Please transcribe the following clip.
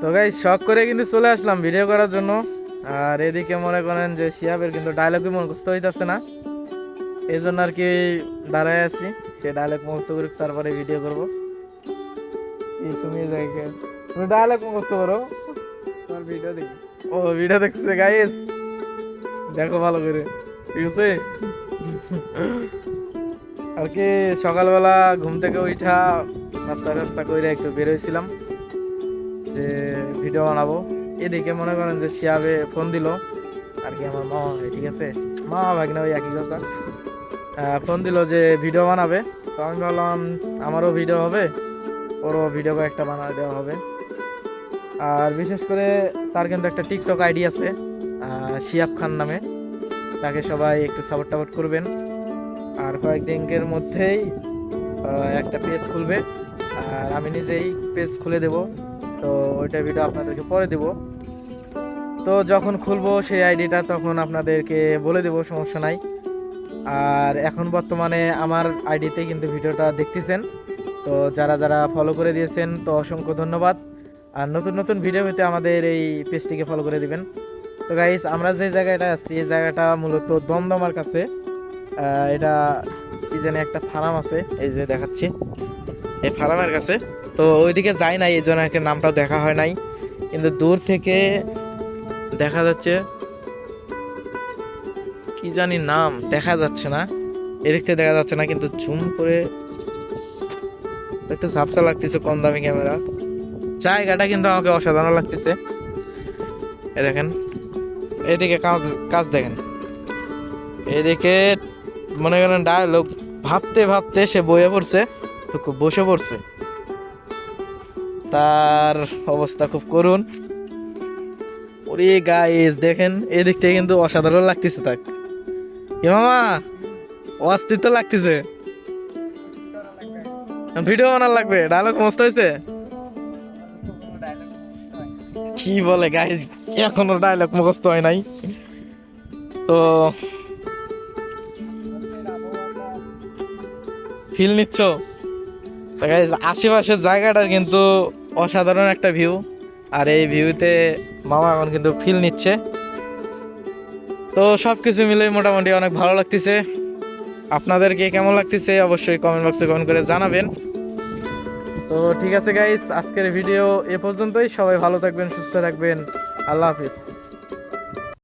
তো গাই শখ করে কিন্তু চলে আসলাম ভিডিও করার জন্য। আর এদিকে মনে করেন যে শিয়াবের কিন্তু ডায়লগই মুখস্থ হইতেছে না। এই জন্য আর কি দাঁড়ায় আছি। সে ডায়লগ মুখস্থ করে তারপরে ভিডিও করব। তুমি তুমি ডায়লগ মুখস্থ করো। তোমার ভিডিও দেখি। ও ভিডিও দেখছে গাইস দেখো ভালো করে ঠিক আছে? আর কি সকালবেলা ঘুম থেকে উঠা নাস্তা টাস্তা করে একটু বেরোইছিলাম যে ভিডিও বানাবো। এদিকে মনে করেন যে শিয়াবে ফোন দিল। আর কি আমার মামা ভাই, ঠিক আছে? মামা ভাগনা ওই একই কথা। ফোন দিল যে ভিডিও বানাবে। তো আমি ভাবলাম, আমারও ভিডিও হবে, ওরও ভিডিও একটা বানা দেওয়া হবে। আর বিশেষ করে তার কিন্তু একটা টিকটক আইডি আছে শিয়াব খান নামে। তাকে সবাই একটু সাপোর্ট টাপোর্ট করবেন। আর কয়েকদিনের মধ্যেই একটা পেজ খুলবে। আর আমি নিজেই পেজ খুলে দেব। তো ওইটা ভিডিও আপনাদেরকে পরে দেব। তো যখন খুলবো সেই আইডিটা তখন আপনাদেরকে বলে দেব, সমস্যা নাই। আর এখন বর্তমানে আমার আইডিতে কিন্তু ভিডিওটা দেখতেছেন। তো যারা যারা ফলো করে দিয়েছেন, তো অসংখ্য ধন্যবাদ। আর নতুন নতুন ভিডিও পেতে আমাদের এই পেজটিকে ফলো করে দিবেন। তো গাইস আমরা যে জায়গাটা আছি, এই জায়গাটা মূলত দমদমার কাছে। এটা কি জানি একটা ফার্ম আছে, এই যে দেখাচ্ছি। এই ফার্মের কাছে। তো ওইদিকে যাই নাই, এই জন্য নামটাও দেখা হয় নাই। কিন্তু দূর থেকে দেখা যাচ্ছে, কি জানি নাম, দেখা যাচ্ছে না। এদিক থেকে দেখা যাচ্ছে না, কিন্তু জুম করে একটু ঝাপসা লাগতেছে কম দামি ক্যামেরা। জায়গাটা কিন্তু আমাকে অসাধারণ লাগতেছে। এ দেখেন, এদিকে কাজ কাজ দেখেন। এদিকে মনে করেন ডায়লগ ভাবতে ভাবতে সে বইয়ে পড়ছে, তো খুব বসে পড়ছে। তার অবস্থা খুব করুন ওরে গাইস দেখেন, এদিক থেকে কিন্তু অসাধারণ লাগতেছে তাক এ মামা, অস্থির লাগতেছে। ভিডিও বানার লাগবে ডায়লগ মস্ত হয়েছে। কি বলে গাইস এখনও ডায়লগ মুখস্থ হয় নাই। তো ফিল নিচ্ছ? তো আশেপাশের জায়গাটার কিন্তু অসাধারণ একটা ভিউ আর এই ভিউতে মামা এখন কিন্তু ফিল নিচ্ছে। তো সব কিছু মিলে মোটামুটি অনেক ভালো লাগতেছে। আপনাদেরকে কেমন লাগতেছে অবশ্যই কমেন্ট বক্সে কমেন্ট করে জানাবেন। তো ঠিক আছে গাইস আজকের ভিডিও এ পর্যন্তই। সবাই ভালো থাকবেন, সুস্থ থাকবেন। আল্লাহ হাফিজ।